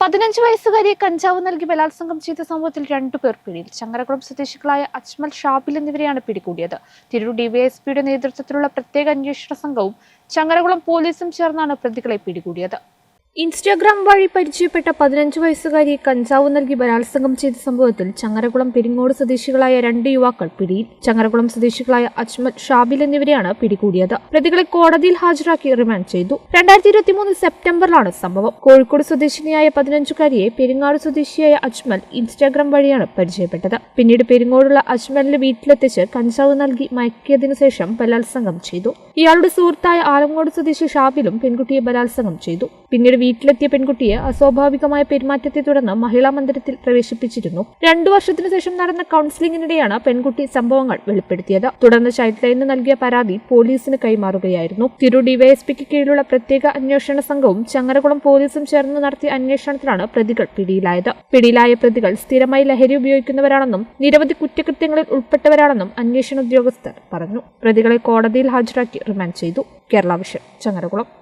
പതിനഞ്ച് വയസ്സുകാരിയെ കഞ്ചാവ് നൽകി ബലാത്സംഗം ചെയ്ത സംഭവത്തിൽ രണ്ടുപേർ പിടിയിൽ. ചങ്ങരകുളം സ്വദേശികളായ അജ്മൽ ഷാബിൽ എന്നിവരെയാണ് പിടികൂടിയത്. തിരൂർ ഡിവൈഎസ്പിയുടെ നേതൃത്വത്തിലുള്ള പ്രത്യേക അന്വേഷണ സംഘവും ചങ്ങരകുളം പോലീസും ചേർന്നാണ് പ്രതികളെ പിടികൂടിയത്. ഇൻസ്റ്റാഗ്രാം വഴി പരിചയപ്പെട്ട പതിനഞ്ച് വയസ്സുകാരിയെ കഞ്ചാവ് നൽകി ബലാത്സംഗം ചെയ്ത സംഭവത്തിൽ ചങ്ങരകുളം പെരിങ്ങോട് സ്വദേശികളായ രണ്ട് യുവാക്കൾ പിടിയിൽ. ചങ്ങരകുളം സ്വദേശികളായ അജ്മൽ ഷാബിൽ എന്നിവരെയാണ് പിടികൂടിയത്. പ്രതികളെ കോടതിയിൽ ഹാജരാക്കി റിമാൻഡ് ചെയ്തു. രണ്ടായിരത്തി ഇരുപത്തിമൂന്ന് സെപ്റ്റംബറിലാണ് സംഭവം. കോഴിക്കോട് സ്വദേശിനിയായ പതിനഞ്ചുകാരിയെ പെരിങ്ങാട് സ്വദേശിയായ അജ്മൽ ഇൻസ്റ്റാഗ്രാം വഴിയാണ് പരിചയപ്പെട്ടത്. പിന്നീട് പെരിങ്ങോടുള്ള അജ്മലിന്റെ വീട്ടിലെത്തിച്ച് കഞ്ചാവ് നൽകി മയക്കിയതിനു ശേഷം ബലാത്സംഗം ചെയ്തു. ഇയാളുടെ സുഹൃത്തായ ആലങ്ങോട് സ്വദേശി ഷാബിലും പെൺകുട്ടിയെ ബലാത്സംഗം ചെയ്തു. പിന്നീട് വീട്ടിലെത്തിയ പെൺകുട്ടിയെ അസ്വാഭാവികമായ പെരുമാറ്റത്തെ തുടർന്ന് മഹിളാ മന്ദിരത്തിൽ പ്രവേശിപ്പിച്ചിരുന്നു. രണ്ടു വർഷത്തിനു ശേഷം നടന്ന കൌൺസിലിംഗിനിടെയാണ് പെൺകുട്ടി സംഭവങ്ങൾ വെളിപ്പെടുത്തിയത്. തുടർന്ന് ചൈൽഡ് ലൈനിന് നൽകിയ പരാതി പോലീസിന് കൈമാറുകയായിരുന്നു. തിരു ഡിവൈഎസ്പിക്ക് കീഴിലുള്ള പ്രത്യേക അന്വേഷണ സംഘവും ചങ്ങരകുളം പോലീസും ചേർന്ന് നടത്തിയ അന്വേഷണത്തിലാണ് പ്രതികൾ പിടിയിലായത്. പിടിയിലായ പ്രതികൾ സ്ഥിരമായി ലഹരി ഉപയോഗിക്കുന്നവരാണെന്നും നിരവധി കുറ്റകൃത്യങ്ങളിൽ ഉൾപ്പെട്ടവരാണെന്നും അന്വേഷണ ഉദ്യോഗസ്ഥർ പറഞ്ഞു. പ്രതികളെ കോടതിയിൽ ഹാജരാക്കി റിമാൻഡ് ചെയ്തു. കേരള വിഷൻ ചങ്ങരകുളം.